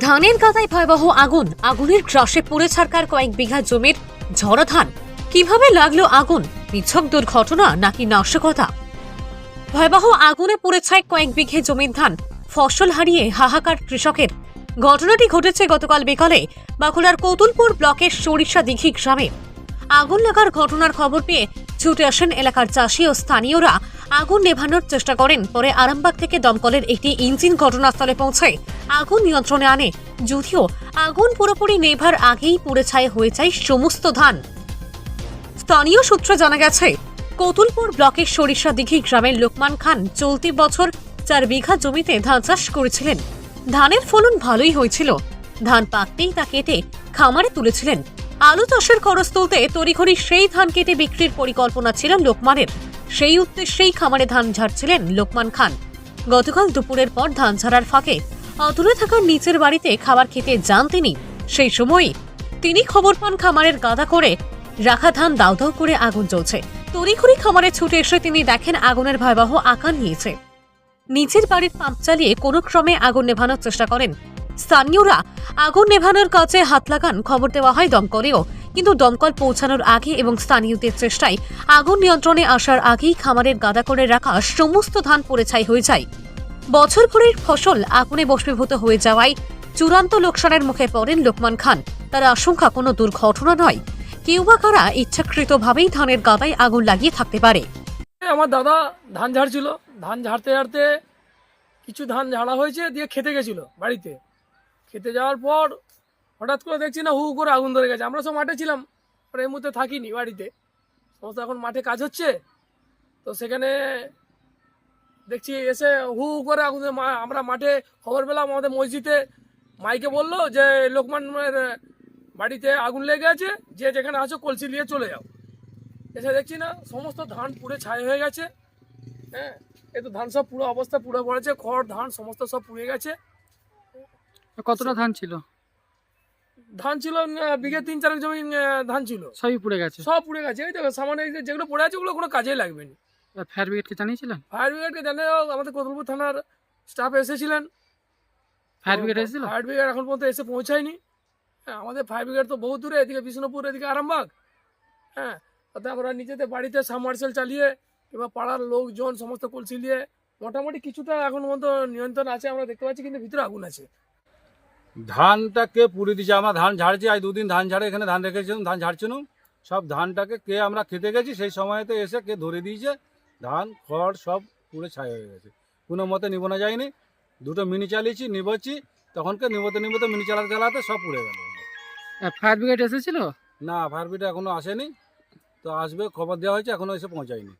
ধানের কাদায় ভয়াবহ আগুন। আগুনের গ্রাসে পুড়ে ছাড়কার কয়েক বিঘা জমির ঝরা ধান। কীভাবে লাগল আগুন? নিছক দুর্ঘটনা নাকি নাশকতা? ভয়াবহ আগুনে পুড়ে ছায় কয়েক বিঘে জমির ধান। ফসল হারিয়ে হাহাকার কৃষকের। ঘটনাটি ঘটেছে গতকাল বিকালে বাঁকুড়ার কৌতুলপুর ব্লকের সরিষা দিঘি গ্রামে। আগুন লাগার ঘটনার খবর পেয়ে ছুটে আসেন এলাকার চাষি ও স্থানীয়রা। আগুন নেভানোর চেষ্টা করেন, পরে আরামবাগ থেকে দমকলের একটি ইঞ্জিন ঘটনাস্থলে পৌঁছায়। আগুন নিয়ন্ত্রণে আনে, যদিও আগুন পুরোপুরি নেভার আগেই পুড়ে ছাই হয়ে যায় সমস্ত ধান। স্থানীয় সূত্রে জানা গেছে, কতুলপুর ব্লকের সরিষা দিঘি গ্রামের লোকমান খান চলতি বছর চার বিঘা জমিতে ধান চাষ করেছিলেন। ধানের ফলন ভালোই হয়েছিল। ধান পাকতেই তা কেটে খামারে তুলেছিলেন। আলু চাষের খরচ তুলতে তড়িঘড়ি সেই ধান কেটে বিক্রির পরিকল্পনা ছিল লোকমানের। সেই উদ্দেশ্যেই খামারে ধান ঝাড়ছিলেন লোকমান খান। গতকাল দুপুরের পর ধান ঝাড়ার ফাঁকে অদূরে থাকার নিচের বাড়িতে খাবার খেতে যান তিনি। সেই সময়ই তিনি খবর পান খামারের গাদা করে রাখা ধান দাউ দাউ করে আগুন জ্বলছে। তড়িঘড়ি খামারে ছুটে এসে তিনি দেখেন আগুনের ভয়াবহ আকার নিয়েছে। নিচের বাড়ির পাম্প চালিয়ে কোনো ক্রমে আগুন নেভানোর চেষ্টা করেন। স্থানীয়রা আগুন নেভানোর কাজে হাত লাগান খবর দেওয়া হয় দমকলেও কিন্তু দমকল পৌঁছানোর আগে এবং স্থানীয়দের চেষ্টায় আগুন নিয়ন্ত্রণে আসার আগেই খামারের গাদা করে রাখা সমস্ত ধান পড়ে ছাই হয়ে যায়। বছর ভরের ফসল আগুনে বস্মীভূত হয়ে যাওয়ায় চূড়ান্ত লোকসানের মুখে পড়েন লোকমান খান। তার আশঙ্কা কোনো দুর্ঘটনা নয়। কেউ বা কারা ইচ্ছাকৃতভাবেই ধানের গাদায় আগুন লাগিয়ে থাকতে পারে। আমার দাদা ধান ঝাড়ছিল। ধান ঝাড়তে ঝাড়তে কিছু ধান ঝাড়া হয়েছে, দিয়ে খেতে গেছিল বাড়িতে। খেতে যাওয়ার পর হঠাৎ করে দেখছি না হু করে আগুন ধরে গেছে। আমরা সব মাঠে ছিলাম, আর এই মুহূর্তে থাকিনি বাড়িতে। সমস্ত এখন মাঠে কাজ হচ্ছে, তো সেখানে দেখছি এসে হু হু করে আগুন আমরা মাঠে খবর পেলাম, আমাদের মসজিদে মাইকে বলল যে লোকমানের বাড়িতে আগুন লেগে আছে, যে যেখানে আছো কলসি নিয়ে চলে যাও। এসে দেখছি না, সমস্ত ধান পুড়ে ছাই হয়ে গেছে হ্যাঁ। এ তো ধান সব পুরো অবস্থা পুরো পড়েছে, খড়, ধান, সমস্ত সব পুড়ে গেছে। কতটা ধান ছিল? ধান ছিল বিঘে তিন চারেক জমি ধান ছিল। সবই পুড়ে গেছে? সব পুড়ে গেছে। এই দেখো সামান্য যেগুলো পড়ে আছে ওগুলো কোনো কাজেই লাগবে না। ফায়ার ব্রিগেডকে জানিয়েছিলেন? ফায়ার ব্রিগেডকে জানে আমাদের কতুলপুর থানার স্টাফ এসেছিলেন। ফায়ার ব্রিগেড এসেছিল? ফায়ার ব্রিগেড এখন পর্যন্ত এসে পৌঁছায়নি। হ্যাঁ আমাদের ফায়ার ব্রিগেড তো বহু দূরে এদিকে বিষ্ণুপুর এদিকে আরামবাগ। হ্যাঁ তাতে আমরা নিজেদের বাড়িতে সাবমার্সেল চালিয়ে কিংবা পাড়ার লোকজন সমস্ত কলসি নিয়ে মোটামুটি কিছুটা এখন পর্যন্ত নিয়ন্ত্রণ আছে আমরা দেখতে পাচ্ছি কিন্তু ভিতরে আগুন আছে। ধানটাকে পুড়ে দিয়েছে আমরা ধান ঝাড়ছি আজ দুদিন ধান ঝাড়ে এখানে ধান রেখেছিলাম ধান ঝাড়ছিলাম সব ধানটাকে কে আমরা খেতে গেছি সেই সময়তে এসে কে ধরে দিয়েছে ধান খড় সব পুরো ছাই হয়ে গেছে। কোনো মতে নিবোনা যায়নি দুটো মিনি চালিয়েছি নিবচ্ছি তখনকে নিবতে নিবতে মিনি চালাতে চালাতে সব পুড়ে গেল। ফায়ার ব্রিগেড এসেছিল? না ফায়ার ব্রিগেড এখনও আসেনি তো আসবে খবর দেওয়া হয়েছে এখনও এসে পৌঁছায়নি।